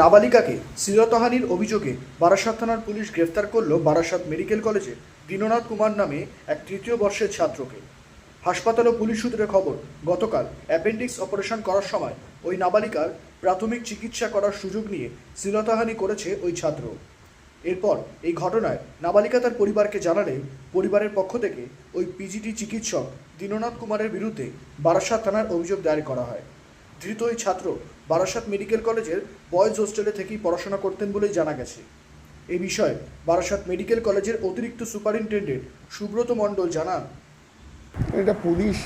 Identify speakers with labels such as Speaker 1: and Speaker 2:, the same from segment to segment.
Speaker 1: নাবালিকাকে শ্লীলতাহানির অভিযোগে বারাসাত থানার পুলিশ গ্রেফতার করল বারাসাত মেডিকেল কলেজে দীননাথ কুমার নামে এক তৃতীয় বর্ষের ছাত্রকে। হাসপাতাল ও পুলিশ সূত্রে খবর, গতকাল অ্যাপেন্ডিক্স অপারেশন করার সময় ওই নাবালিকার প্রাথমিক চিকিৎসা করার সুযোগ নিয়ে শ্লীলতাহানি করেছে ওই ছাত্র। এরপর এই ঘটনায় নাবালিকা তার পরিবারকে জানালে, পরিবারের পক্ষ থেকে ওই পিজিটি চিকিৎসক দীননাথ কুমারের বিরুদ্ধে বারাসাত থানার অভিযোগ দায়ের করা হয়। ধৃত ওই ছাত্র বারাসাত মেডিকেল কলেজের বয়েজ হোস্টেলে থেকেই পড়াশোনা করতেন বলেই জানা গেছে। এ বিষয়ে বারাসাত মেডিকেল কলেজের অতিরিক্ত সুপারিনটেন্ডেন্ট সুব্রত মণ্ডল জানান।
Speaker 2: এটা পুলিশ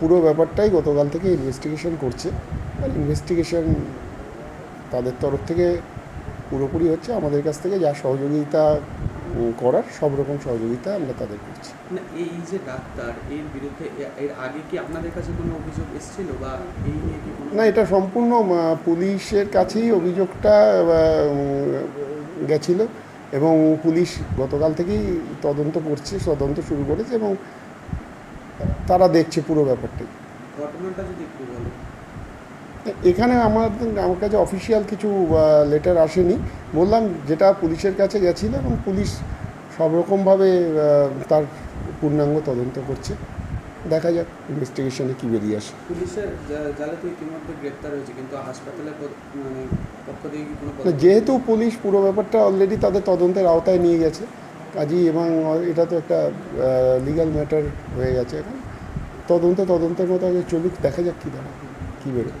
Speaker 2: পুরো ব্যাপারটাই গতকাল থেকে ইনভেস্টিগেশন করছে। আর ইনভেস্টিগেশন তাদের তরফ থেকে পুরোপুরি হচ্ছে। আমাদের কাছ থেকে যা সহযোগিতা করার সব রকম সহযোগিতা আমরা তাদের করছি।
Speaker 3: না এই যে ডাক্তার এর বিরুদ্ধে এর আগে কি আপনাদের কাছে কোনো অভিযোগ এসেছিল বা এই নিয়ে কি
Speaker 2: না এটা সম্পূর্ণ পুলিশের কাছেই অভিযোগটা গেছিল এবং পুলিশ গতকাল থেকেই তদন্ত করছে তদন্ত শুরু করেছে এবং তারা দেখছে পুরো ব্যাপারটাই
Speaker 3: ঘটনাটা যদি একটু বলো
Speaker 2: এখানে আমার আমার কাছে অফিসিয়াল কিছু লেটার আসেনি। বললাম যেটা পুলিশের কাছে গেছিল এবং পুলিশ সব রকমভাবে তার পূর্ণাঙ্গ তদন্ত করছে। দেখা যাক ইনভেস্টিগেশনে কী বেরিয়ে আসে।
Speaker 3: পুলিশের জালে তো ইতিমধ্যে গ্রেপ্তার হয়েছে কিন্তু হাসপাতালের মানে পক্ষ থেকে কোনো
Speaker 2: যেহেতু পুলিশ পুরো ব্যাপারটা অলরেডি তাদের তদন্তের আওতায় নিয়ে গেছে কাজেই এবং এটা তো একটা লিগ্যাল ম্যাটার হয়ে গেছে এখন। তদন্ত তদন্তের মতো আগে চলুক দেখা যাক কী দাঁড়ায় কী বেরোয়।